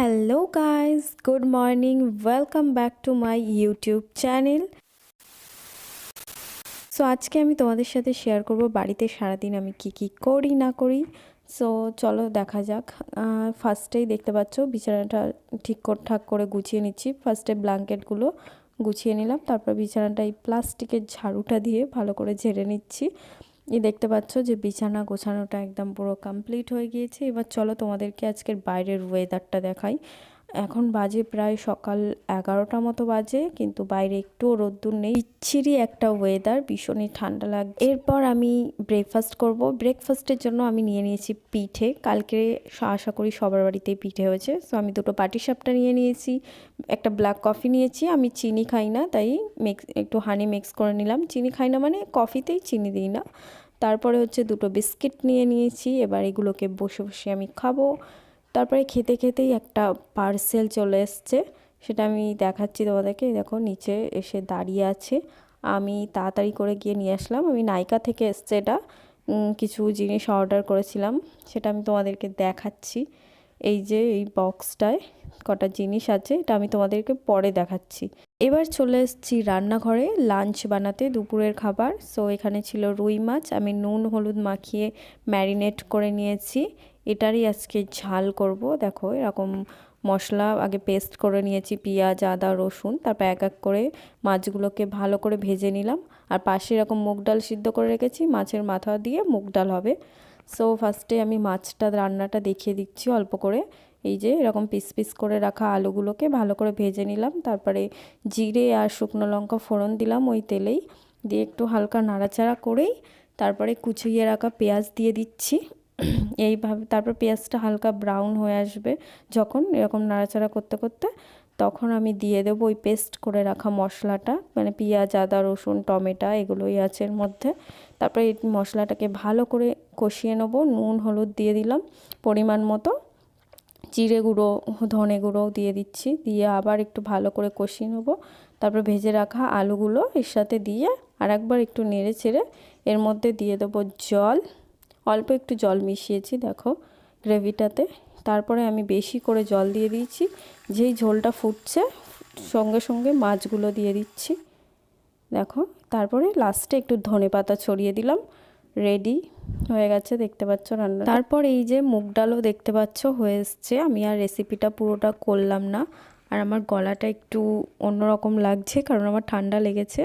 Hello guys good morning welcome back to my YouTube channel so আজকে আমি তোমাদের সাথে শেয়ার করব বাড়িতে সারাদিন আমি কি কি করি, না করি। সো চলো দেখা যাক। ফার্স্টেই দেখতে পাচ্ছ, বিছানাটা ঠিক ঠাক করে গুছিয়ে নিচ্ছি। ফার্স্টে ব্ল্যাঙ্কেটগুলো গুছিয়ে নিলাম। তারপর বিছানাটা এই প্লাস্টিকের ঝাড়ুটা দিয়ে ভালো করে ঝেড়ে নিচ্ছি। এই দেখতে পাচ্ছ যে বিছানা গোছানোটা একদম পুরো কমপ্লিট হয়ে গিয়েছে। এবার চলো তোমাদেরকে আজকের বাইরের ওয়েদারটা দেখাই। এখন বাজে প্রায় সকাল এগারোটা মতো বাজে, কিন্তু বাইরে একটুও রোদ্দুর নেই। বিচ্ছিরি একটা ওয়েদার ভীষণই ঠান্ডা লাগে এরপর আমি ব্রেকফাস্ট করব। ব্রেকফাস্টের জন্য আমি নিয়ে নিয়েছি পিঠে। কালকে আশা করি সবার বাড়িতেই পিঠে হয়েছে। সো আমি দুটো পাটিসাপটা নিয়ে নিয়েছি, একটা ব্ল্যাক কফি নিয়েছি। আমি চিনি খাই না, তাই মিক্স একটু হানি মিক্স করে নিলাম। চিনি খাই না মানে কফিতেই চিনি দিই না। তারপরে হচ্ছে দুটো বিস্কিট নিয়ে নিয়েছি। এবার এগুলোকে বসে বসে আমি খাব। তারপরে খেতে খেতেই একটা পার্সেল চলে এসছে। সেটা আমি দেখাচ্ছি তোমাদেরকে। দেখো, নিচে এসে দাঁড়িয়ে আছে। আমি তাড়াতাড়ি করে গিয়ে নিয়ে আসলাম। আমি নাইকা থেকে এসছে এটা। কিছু জিনিস অর্ডার করেছিলাম। সেটা আমি তোমাদেরকে দেখাচ্ছি। এই যে, এই বক্সটায় কটা জিনিস আছে, এটা আমি তোমাদেরকে পরে দেখাচ্ছি। এবার চলে এসেছি রান্নাঘরে। লাঞ্চ বানাতে দুপুরের খাবার। সো এখানে ছিল রুই মাছ। আমি নুন, হলুদ মাখিয়ে ম্যারিনেট করে নিয়েছি। এটারই আজকে ঝাল করব। দেখো, এরকম মশলা আগে পেস্ট করে নিয়েছি, পেঁয়াজ, আদা, রসুন, তারপর এক এক করে মাছগুলোকে ভালো করে ভেজে নিলাম। আর পাশে এরকম মুগ ডাল সিদ্ধ করে রেখেছি, মাছের মাথা দিয়ে মুগ ডাল হবে। সো ফার্স্টে আমি মাছটা, রান্নাটা দেখিয়ে দিচ্ছি অল্প করে। এই যে, এরকম পিস পিস করে রাখা আলুগুলোকে ভালো করে ভেজে নিলাম। তারপরে জিরে আর শুকনো লঙ্কা ফোড়ন দিলাম ওই তেলেই। দিয়ে একটু হালকা নাড়াচাড়া করেই তারপরে কুচিয়ে রাখা পেঁয়াজ দিয়ে দিচ্ছি। এইভাবে তারপর পেঁয়াজটা হালকা ব্রাউন হয়ে আসবে। যখন এরকম নাড়াচাড়া করতে করতে তখন আমি দিয়ে দেবো ওই পেস্ট করে রাখা মশলাটা মানে পেঁয়াজ, আদা, রসুন, টমেটো এগুলোই আছে এর মধ্যে। তারপরে এই মশলাটাকে ভালো করে কষিয়ে নেব, নুন, হলুদ দিয়ে দিলাম পরিমাণ মতো। জিরে গুঁড়ো, ধনে গুঁড়ো দিয়ে দিচ্ছি, দিয়ে আবার একটু ভালো করে কষিয়ে নেব। তারপর ভেজে রাখা আলুগুলো এর সাথে দিয়ে আর একবার একটু নেড়ে ছেড়ে এর মধ্যে দিয়ে দেবো জল। অল্প একটু জল মিশিয়েছি, দেখো, গ্রেভিটাতে। তারপরে আমি বেশি করে জল দিয়ে দিয়েছি। যেই ঝোলটা ফুটছে, সঙ্গে সঙ্গে মাছগুলো দিয়ে দিচ্ছি। দেখো, তারপরে লাস্টে একটু ধনে পাতা ছড়িয়ে দিলাম। রেডি হয়ে গেছে, দেখতে পাচ্ছ রান্না তারপর এই যে মুগ ডালও দেখতে পাচ্ছ হয়ে এসছে। আমি আর রেসিপিটা পুরোটা করলাম না। আর আমার গলাটা একটু অন্যরকম লাগছে, কারণ আমার ঠান্ডা লেগেছে।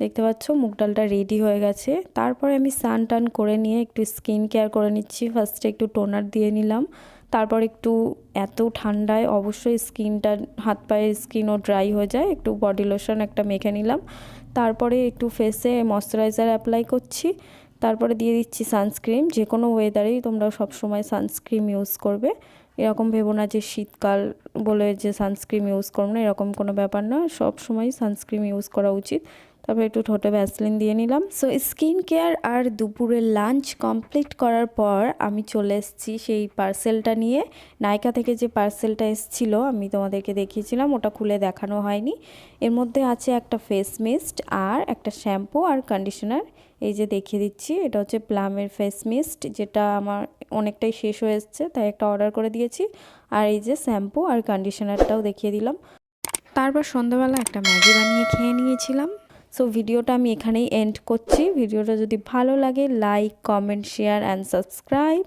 দেখতে পাচ্ছ, মুগ ডালটা রেডি হয়ে গেছে। তারপরে আমি সান টান করে নিয়ে একটু স্কিন কেয়ার করে নিচ্ছি। ফার্স্টে একটু টোনার দিয়ে নিলাম। তারপর একটু এত ঠান্ডায় অবশ্যই স্কিনটা হাত পায়ের স্কিনও ড্রাই হয়ে যায়। একটু বডি লোশন একটা মেখে নিলাম। তারপরে একটু ফেসে ময়শ্চারাইজার অ্যাপ্লাই করছি। তারপরে দিয়ে দিচ্ছি সানস্ক্রিন যে কোনো ওয়েদারেই তোমরা সবসময় সানস্ক্রিন ইউজ করবে। এরকম ভেবো না যে শীতকাল বলে যে সানস্ক্রিন ইউজ করব না, এরকম কোনো ব্যাপার না। সব সময় সানস্ক্রিন ইউজ করা উচিত। তারপর একটু ঠোঁটে ভ্যাসলিন দিয়ে নিলাম। সো স্কিন কেয়ার আর দুপুরের লাঞ্চ কমপ্লিট করার পর আমি চলে এসেছি সেই পার্সেলটা নিয়ে। নায়িকা থেকে যে পার্সেলটা এসেছিল, আমি তোমাদেরকে দেখিয়েছিলাম, ওটা খুলে দেখানো হয়নি। এর মধ্যে আছে একটা ফেস মিস্ট আর একটা শ্যাম্পু আর কন্ডিশনার এই যে দেখিয়ে দিচ্ছি, এটা হচ্ছে প্লামের ফেস মিস্ট যেটা আমার অনেকটাই শেষ হয়ে এসছে, তাই একটা অর্ডার করে দিয়েছি। আর এই যে শ্যাম্পু আর কন্ডিশনারটাও দেখিয়ে দিলাম। তারপর সন্ধ্যাবেলা একটা ম্যাগি বানিয়ে খেয়ে নিয়েছিলাম। সো ভিডিওটা আমি এখানেই এন্ড করছি। ভিডিওটা যদি ভালো লাগে like comment share and subscribe